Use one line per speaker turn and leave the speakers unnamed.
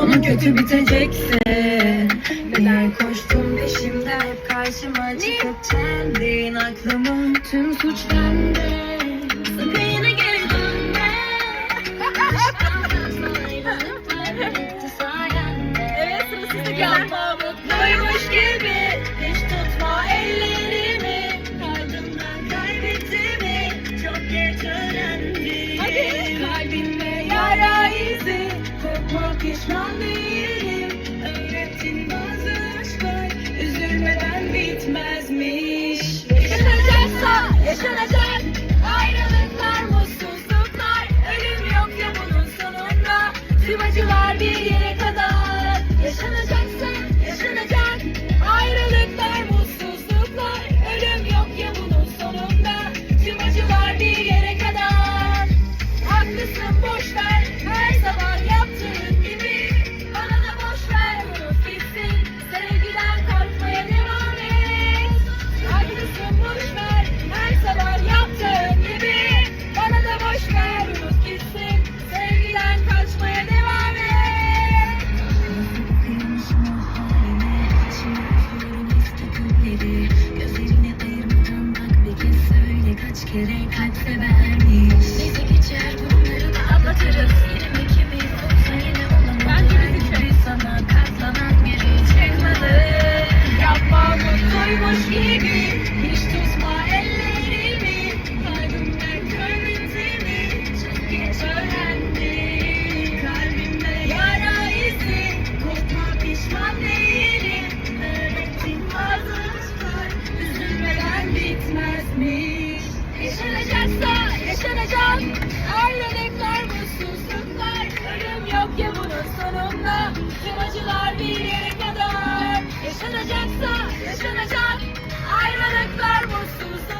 sonu kötü bitecekse Neler koştum peşimde? Hep karşıma çıkıp çeldin aklımı Tüm suç bende. Sakın yine geri dönme. Aşktan fazla sayende
Evet sırası
geldi Mutluymuş gibi. Korkma pişman değilim Öğrettin bazı aşklar Üzülmeden bitmez
mi? 길을 같이 yok Ay melekler mutsuzluklar yok ya bunun sonunda acılar bir yere kadar. Yaşanacaksa yaşanacak Ayrılıklar mutsuzluklar